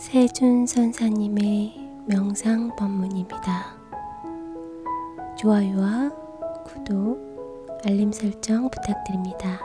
세준 선사님의 명상 법문입니다. 좋아요와 구독, 알림 설정 부탁드립니다.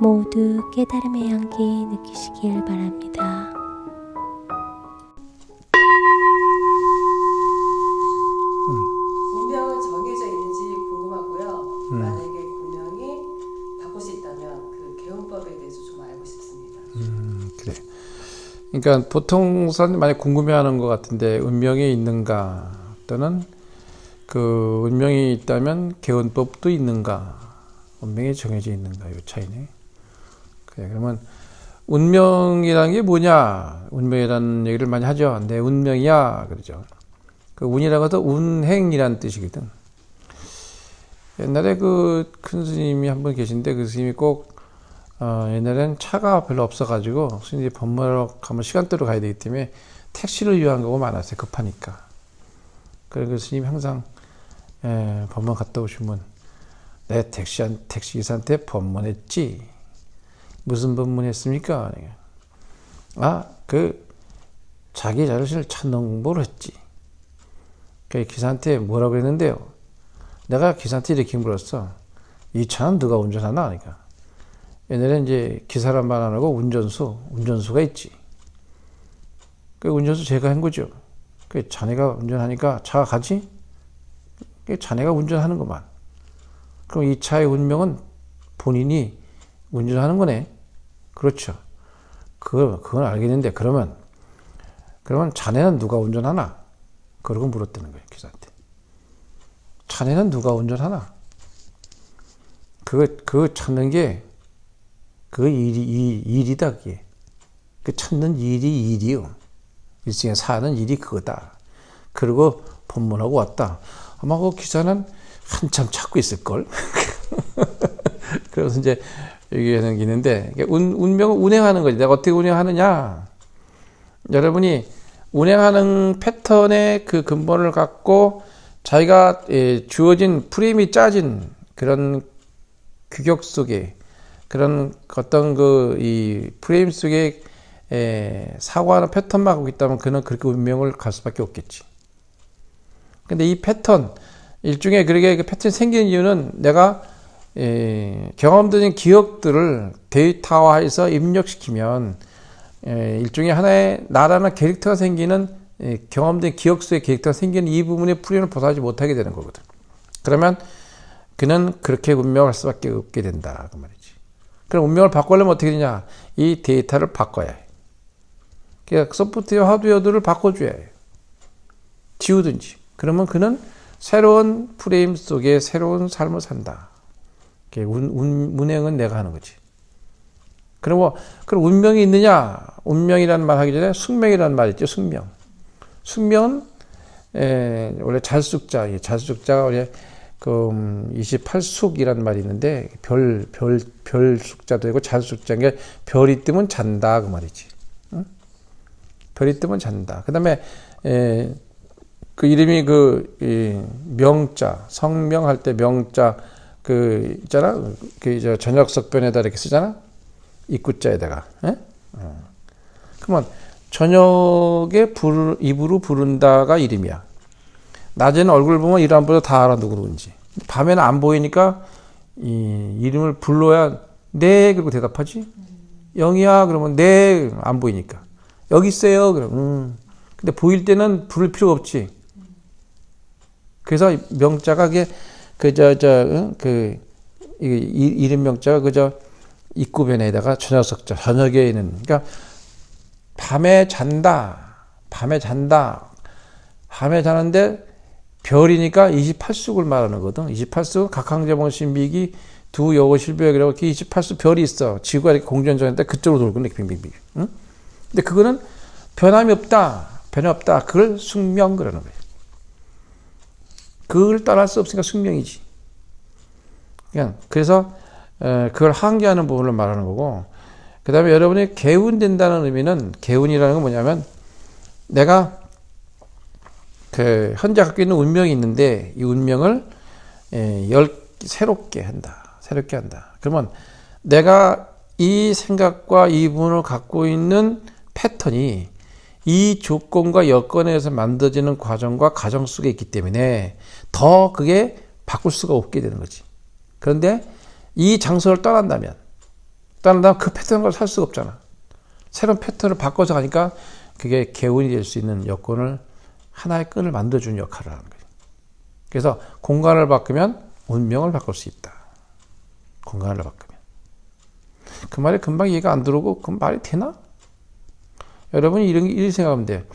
모두 깨달음의 향기 느끼시길 바랍니다. 운명은 정해져 있는지 궁금하고요. 음. 만약에 운명이 바꿀 수 있다면 그 개운법에 대해서 좀 알고 싶습니다. 음, 그래. 그러니까 보통 사람들이 많이 궁금해하는 것 같은데 운명이 있는가 또는 그 운명이 있다면 개운법도 있는가 운명이 정해져 있는가 이 차이네. 그래 그러면 운명이라는 게 뭐냐 운명이라는 얘기를 많이 하죠. 내 운명이야 그러죠. 그 운이라고 해도 운행이라는 뜻이거든. 옛날에 그 큰 스님이 한 분 계신데 그 스님이 꼭 어, 옛날엔 차가 별로 없어가지고 스님이 법문하러 가면 시간대로 가야 되기 때문에 택시를 이용한 경우가 많았어요. 급하니까. 그래서 그 스님이 항상 에, 법문 갔다 오시면 내 택시 택시 기사한테 법문했지. 무슨 법문했습니까? 아, 그 자기 자신을 공부를 했지. 그 기사한테 뭐라고 했는데요. 내가 기사한테 이렇게 물었어. 이 차는 누가 운전하나? 그러니까. 옛날에 이제 기사란 말 안 하고 운전수, 운전수가 있지. 그 운전수 제가 한 거죠. 그 자네가 운전하니까 차가 가지? 그 자네가 운전하는 것만. 그럼 이 차의 운명은 본인이 운전하는 거네. 그렇죠. 그걸, 그건 알겠는데, 그러면, 그러면 자네는 누가 운전하나? 그러고 물었다는 거예요, 기사한테. 자네는 누가 운전하나? 그거, 그거 찾는 게, 그 일이, 일, 일이다, 그게. 그 찾는 일이 일이요. 일생에 사는 일이 그거다. 그리고 본문하고 왔다. 아마 그 기사는 한참 찾고 있을걸? 그래서 이제 얘기하는 게 있는데, 운, 운명을 운행하는 거지. 내가 어떻게 운행하느냐? 여러분이 운행하는 패턴의 그 근본을 갖고 자기가 예, 주어진 프레임이 짜진 그런 규격 속에 그런 어떤 그 이 프레임 속에 에, 사고하는 패턴만 갖고 있다면 그는 그렇게 운명을 갈 수밖에 없겠지. 근데 이 패턴 일종의 그렇게 그 패턴이 생기는 이유는 내가 에, 경험된 기억들을 데이터화해서 입력시키면 에, 일종의 하나의 나라는 캐릭터가 생기는 에, 경험된 기억 속의 캐릭터가 생기는 이 부분의 프레임을 벗어나지 못하게 되는 거거든. 그러면 그는 그렇게 운명을 할 수밖에 없게 된다 그 말이지. 그럼 운명을 바꾸려면 어떻게 되냐? 이 데이터를 바꿔야 해. 그러니까 소프트웨어, 하드웨어들을 바꿔줘야 해. 지우든지. 그러면 그는 새로운 프레임 속에 새로운 삶을 산다. 운, 운, 운행은 내가 하는 거지. 그리고 그럼 운명이 있느냐? 운명이라는 말 하기 전에 숙명이라는 말 있죠. 숙명. 숙명은 에, 원래 잘숙자, 잘숙자가 원래 그 28숙이라는 말이 있는데 별 별별 숙자도 되고 잘숙자인 게 별이 뜨면 잔다 그 말이지. 응? 별이 뜨면 잔다. 그다음에 에, 그 이름이 그 이, 명자 성명할 때 명자 그 있잖아 그저 저녁석변에다 이렇게 쓰잖아 입구자에다가. 에? 어. 그러면 저녁에 부르, 입으로 부른다가 이름이야. 낮에는 얼굴 보면 이름 안 보여 다 알아 누구 누군지. 밤에는 안 보이니까 이 이름을 불러야 네 그리고 대답하지. 영이야 그러면 네 안 보이니까 여기 있어요 그럼. 음. 근데 보일 때는 부를 필요가 없지. 그래서 명자가 그게 그저 저그 이름 명자가 그저 입구변에다가 저녁석자 저녁에는 그러니까 밤에 잔다 밤에 잔다 밤에 자는데 별이니까 28숙을 말하는 거든. 28수 각항제봉신 미기 두 여고 실비역이라고 이렇게 28수 별이 있어. 지구가 이렇게 공전전인데 그쪽으로 돌고 이렇게 빙빙빙. 응? 근데 그거는 변함이 없다. 변함 없다. 그걸 숙명 그러는 거예요. 그걸 따라할 수 없으니까 숙명이지. 그냥 그래서 그걸 항기하는 부분을 말하는 거고. 그 다음에 여러분이 개운된다는 의미는 개운이라는 건 뭐냐면 내가 그 현재 갖고 있는 운명이 있는데 이 운명을 열 새롭게 한다. 새롭게 한다. 그러면 내가 이 생각과 이 부분을 갖고 있는 패턴이 이 조건과 여건에 의해서 만들어지는 과정과 과정 속에 있기 때문에 더 그게 바꿀 수가 없게 되는 거지. 그런데 이 장소를 떠난다면, 떠난다면 그 패턴을 살 수가 없잖아. 새로운 패턴을 바꿔서 가니까 그게 개운이 될 수 있는 여건을 하나의 끈을 만들어주는 역할을 하는 거예요. 그래서 공간을 바꾸면 운명을 바꿀 수 있다. 공간을 바꾸면. 그 말이 금방 이해가 안 들어오고 그 말이 되나? 여러분이 이런 이렇게 생각하면 돼.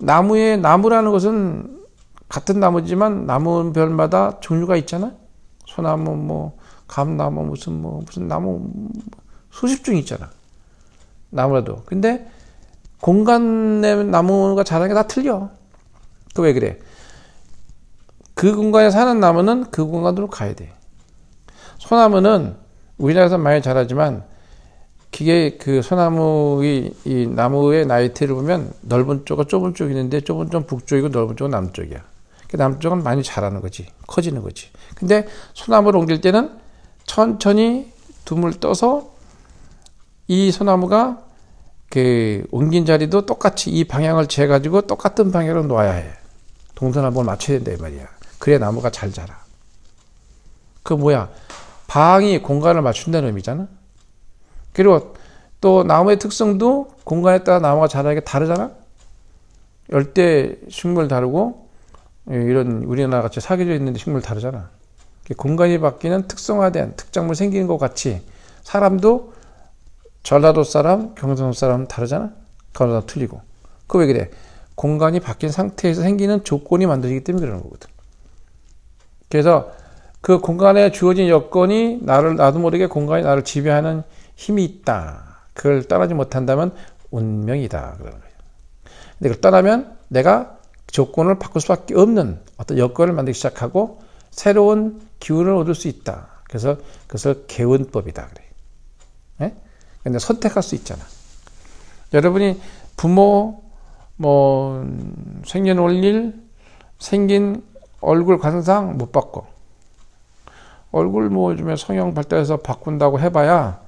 나무에 나무라는 것은 같은 나무지만 나무별마다 종류가 있잖아. 소나무 뭐 감나무 무슨 뭐 무슨 나무 뭐 수십 종 있잖아. 나무라도. 근데 공간 내 나무가 자라는 게 다 틀려. 그 왜 그래? 그 공간에 사는 나무는 그 공간으로 가야 돼. 소나무는 우리나라에서 많이 자라지만 기계 그 소나무의 이 나무의 나이테를 보면 넓은 쪽과 좁은 쪽이 있는데 좁은 쪽은 북쪽이고 넓은 쪽은 남쪽이야. 그 남쪽은 많이 자라는 거지. 커지는 거지. 근데 소나무를 옮길 때는 천천히 둠을 떠서 이 소나무가 그 옮긴 자리도 똑같이 이 방향을 재 가지고 똑같은 방향으로 놓아야 해. 동서남북을 맞춰야 된다 이 말이야. 그래야 나무가 잘 자라. 그 뭐야? 방이 공간을 맞춘다는 의미잖아. 그리고 또 나무의 특성도 공간에 따라 나무가 자라는 게 다르잖아. 열대 식물 다르고 예, 이런 우리나라 같이 사계절 있는데 식물 다르잖아. 공간이 바뀌는 특성화된 특작물 생기는 것 같이 사람도 전라도 사람, 경상도 사람 다르잖아. 그거랑 틀리고. 그 왜 그래? 공간이 바뀐 상태에서 생기는 조건이 만들어지기 때문에 그러는 거거든. 그래서 그 공간에 주어진 여건이 나를 나도 모르게 공간이 나를 지배하는 힘이 있다. 그걸 떠나지 못한다면 운명이다. 그러는 거예요. 근데 그걸 떠나면 내가 조건을 바꿀 수밖에 없는 어떤 여건을 만들기 시작하고 새로운 기운을 얻을 수 있다. 그래서 그것을 개운법이다. 그래. 예? 근데 선택할 수 있잖아. 여러분이 부모 뭐 생년월일 생긴 얼굴 관상 못 바꿔. 얼굴 뭐 요즘에 성형 발달해서 바꾼다고 해봐야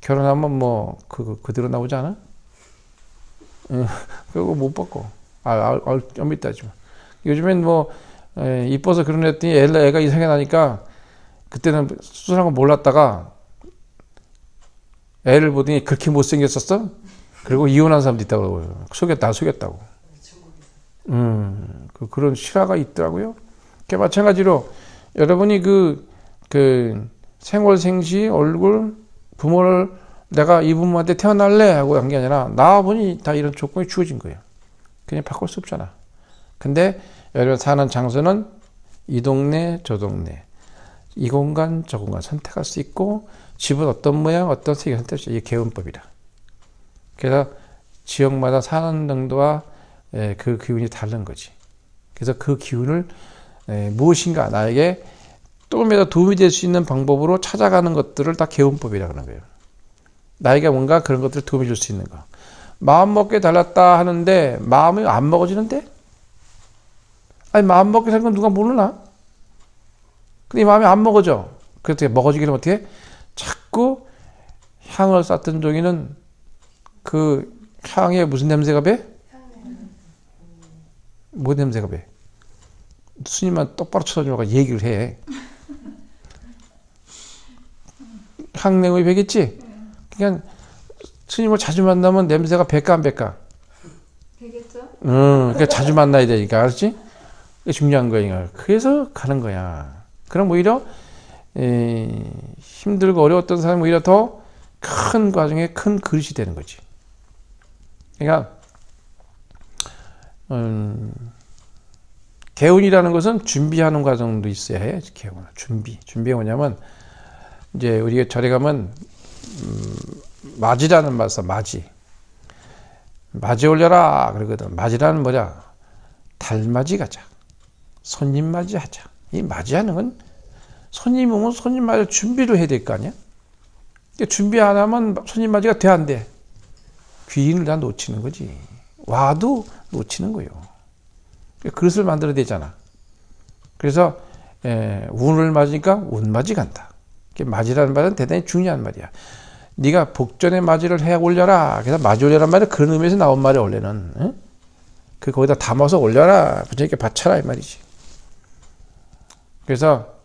결혼하면 뭐 그 그대로 나오지 않아? 응, 그거 못 바꿔. 아, 아, 아좀 있다지만. 요즘엔 뭐 에, 이뻐서 그런 애더니 애, 애가 이상하게 나니까 그때는 수술한 거 몰랐다가 애를 보더니 그렇게 못생겼었어? 그리고 이혼한 사람도 있다고 그러고요. 속였다, 속였다고. 음, 그, 그런 실화가 있더라고요. 그 마찬가지로 여러분이 그, 그 생월생시 얼굴 부모를 내가 이 부모한테 태어날래 하고 한 게 아니라 나와보니 다 이런 조건이 주어진 거예요. 그냥 바꿀 수 없잖아. 근데 여러분 사는 장소는 이 동네 저 동네 이 공간 저 공간 선택할 수 있고 집은 어떤 모양 어떤 색이 선택할 수 이게 개운법이다. 그래서 지역마다 사는 정도와 예, 그 기운이 다른 거지. 그래서 그 기운을 예, 무엇인가 나에게 조금이라도 도움이 될 수 있는 방법으로 찾아가는 것들을 다 개운법이라 그러는 거예요. 나에게 뭔가 그런 것들을 도움이 줄 수 있는 거. 마음 먹게 달랐다 하는데 마음이 안 먹어지는데? 아니 마음 먹게 된건 누가 모르나? 근데 이 마음이 안 먹어져. 그래서 먹어지기는 어떻게? 자꾸 향을 쌓던 종이는 그 향에 무슨 냄새가 배? 뭐 냄새가 배? 스님만 똑바로 쳐다주고 얘기를 해. 향냄이 배겠지? 그냥 스님을 자주 만나면 냄새가 배까 안 배까? 되겠죠? 응, 그러니까 자주 만나야 되니까, 알았지? 그게 중요한 거야. 그래서 가는 거야. 그럼 오히려, 에, 힘들고 어려웠던 사람이 오히려 더 큰 과정에 큰 그릇이 되는 거지. 그러니까, 음, 개운이라는 것은 준비하는 과정도 있어야 해. 개운. 준비. 준비가 뭐냐면, 이제 우리가 절에 가면, 음, 맞이라는 말 써, 맞이. 맞이 올려라 그러거든. 맞이라는 뭐냐? 달맞이 가자. 손님 맞이 하자. 이 맞이하는 건 손님 오면 손님 맞이 준비를 해야 될 거 아니야? 준비 안 하면 손님 맞이가 돼 안 돼? 귀인을 다 놓치는 거지. 와도 놓치는 거요. 그릇을 만들어야 되잖아. 그래서 에, 운을 맞으니까 운맞이 간다. 맞이라는 말은 대단히 중요한 말이야. 네가 복전의 맞이를 해 올려라. 그래서 맞이 올려란 말이 그런 의미에서 나온 말이 원래는. 응? 그 거기다 담아서 올려라. 부처님께 바쳐라 이 말이지. 그래서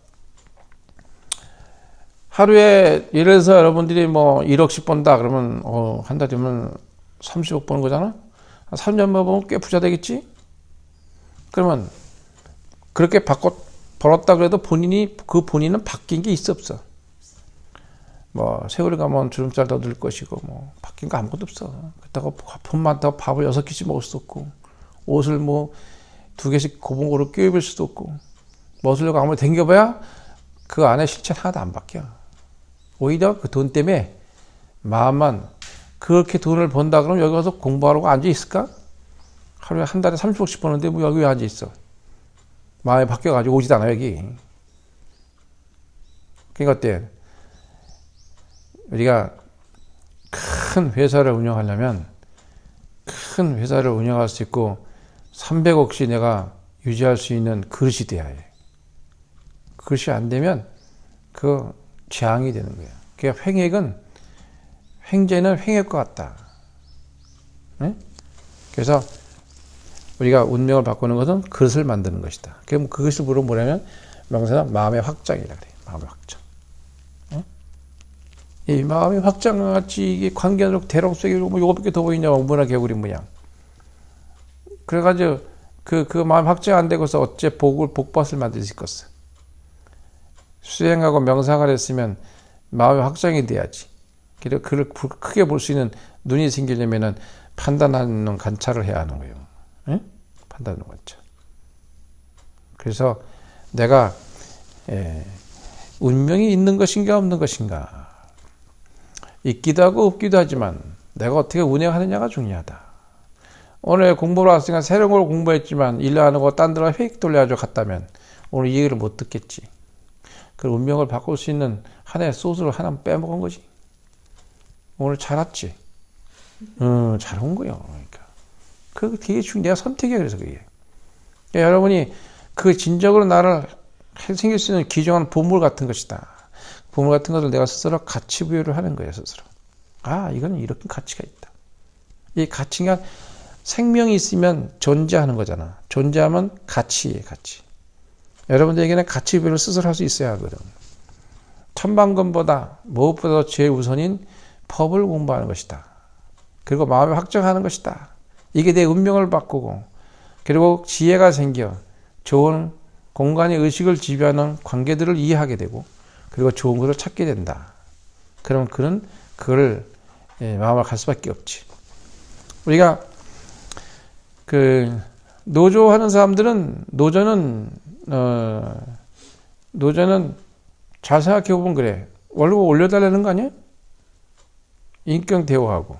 하루에 예를 들어서 여러분들이 뭐 1억씩 번다 그러면 어, 한 달이면 30억 버는 거잖아. 한 3년만 보면 꽤 부자 되겠지. 그러면 그렇게 바꿔 벌었다 그래도 본인이 그 본인은 바뀐 게 있어 없어. 뭐 세월이 가면 주름살 더 늘 것이고 뭐 바뀐 거 아무것도 없어. 그렇다고 돈 많다고 밥을 여섯 개씩 먹을 수도 없고 옷을 뭐 두 개씩 고봉고루 껴입을 수도 없고 멋으려고 아무리 댕겨봐야 그 안에 실체 하나도 안 바뀌어. 오히려 그 돈 때문에 마음만 그렇게 돈을 번다 그러면 여기 와서 공부하라고 앉아 있을까? 하루에 한 달에 30억씩 버는데 뭐 여기 왜 앉아 있어? 마음이 바뀌어가지고 오지도 않아 여기. 그러니까 어때? 우리가 큰 회사를 운영하려면 큰 회사를 운영할 수 있고 300억씩 내가 유지할 수 있는 그릇이 돼야 해. 그것이 안 되면 그 재앙이 되는 거야. 그러니까 횡액은 횡재는 횡액과 같다. 네? 그래서 우리가 운명을 바꾸는 것은 그릇을 만드는 것이다. 그럼 그것을 물어 뭐냐면 명사는 마음의 확장이라 그래. 마음의 확장. 네? 이 마음의 확장과 같이 이게 관계적 대롱 속에 뭐 요거밖에 더 보이냐고 문화 개구리 모양. 그래가지고 그, 그 마음 확장 안 되고서 어째 복을, 복밭을 수 있겠어. 수행하고 명상을 했으면 마음의 확장이 돼야지. 그를 크게 볼 수 있는 눈이 생기려면은 판단하는 관찰을 해야 하는 거예요. 응? 판단하는 관찰. 그래서 내가 예, 운명이 있는 것인가 없는 것인가 있기도 하고 없기도 하지만 내가 어떻게 운영하느냐가 중요하다. 오늘 공부를 왔으니까 새로운 걸 공부했지만 일 안 하고 딴 데로 회익 돌려가지고 갔다면 오늘 이 얘기를 못 듣겠지. 그 운명을 바꿀 수 있는 하나의 소스를 하나 빼먹은 거지. 오늘 잘 왔지. 어, 잘 온 거요. 그러니까. 그 되게 중 내가 선택이야 그래서 그게. 그러니까 여러분이 그 진정으로 나를 생길 수 있는 기정한 보물 같은 것이다. 보물 같은 것을 내가 스스로 가치 부여를 하는 거예요 스스로. 아 이거는 이렇게 가치가 있다. 이 가치가 생명이 있으면 존재하는 거잖아. 존재하면 가치예 가치. 여러분들에게는 가치 부여를 스스로 할 수 있어야 하거든. 천방금보다 무엇보다 제일 우선인 법을 공부하는 것이다. 그리고 마음을 확정하는 것이다. 이게 내 운명을 바꾸고 그리고 지혜가 생겨 좋은 공간의 의식을 지배하는 관계들을 이해하게 되고 그리고 좋은 것을 찾게 된다. 그럼 그는 그걸 예, 마음을 갈 수밖에 없지. 우리가 그 노조 하는 사람들은 노조는 어 노조는 잘 생각해 보면 그래. 월급 올려달라는 거 아니야? 인격 대우하고.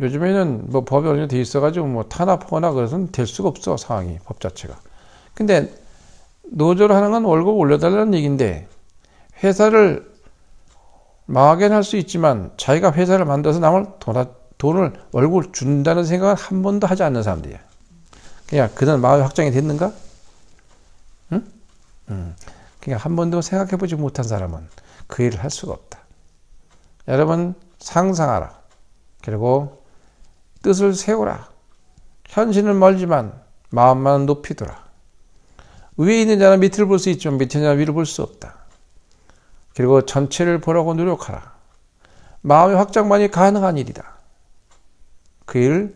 요즘에는 뭐 법이 어느 정도 돼 있어가지고 뭐 탄압하거나 그래서는 될 수가 없어 상황이 법 자체가. 근데 노조를 하는 건 월급 올려달라는 얘기인데 회사를 망하게는 할수 있지만 자기가 회사를 만들어서 남을 돈, 돈을 월급을 준다는 생각은 한 번도 하지 않는 사람들이야. 그냥 그는 마음이 확정이 됐는가? 응? 응. 그냥 한 번도 생각해보지 못한 사람은 그 일을 할 수가 없다. 여러분 상상하라. 그리고 뜻을 세우라. 현실은 멀지만 마음만 높이 두라. 위에 있는 자는 밑을 볼 수 있지만 밑에 있는 자는 위를 볼 수 없다. 그리고 전체를 보라고 노력하라. 마음의 확장만이 가능한 일이다. 그 일을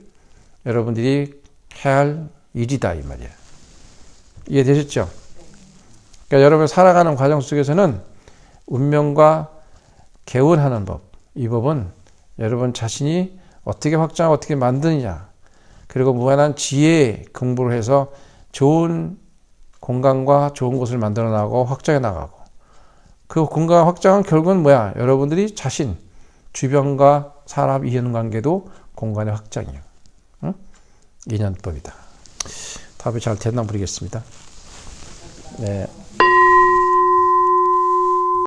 여러분들이 해야 할 일이다 이 말이야. 이해되셨죠? 그러니까 여러분 살아가는 과정 속에서는 운명과 개운하는 법, 이 법은 여러분 자신이 어떻게 확장하고 어떻게 만드느냐, 그리고 무한한 지혜 공부를 해서 좋은 공간과 좋은 곳을 만들어 나가고 확장해 나가고, 그 공간 확장은 결국은 뭐야? 여러분들이 자신, 주변과 사람 이해관계도 공간의 확장이에요. 응? 인연법이다. 답이 잘 됐나 모르겠습니다. 네.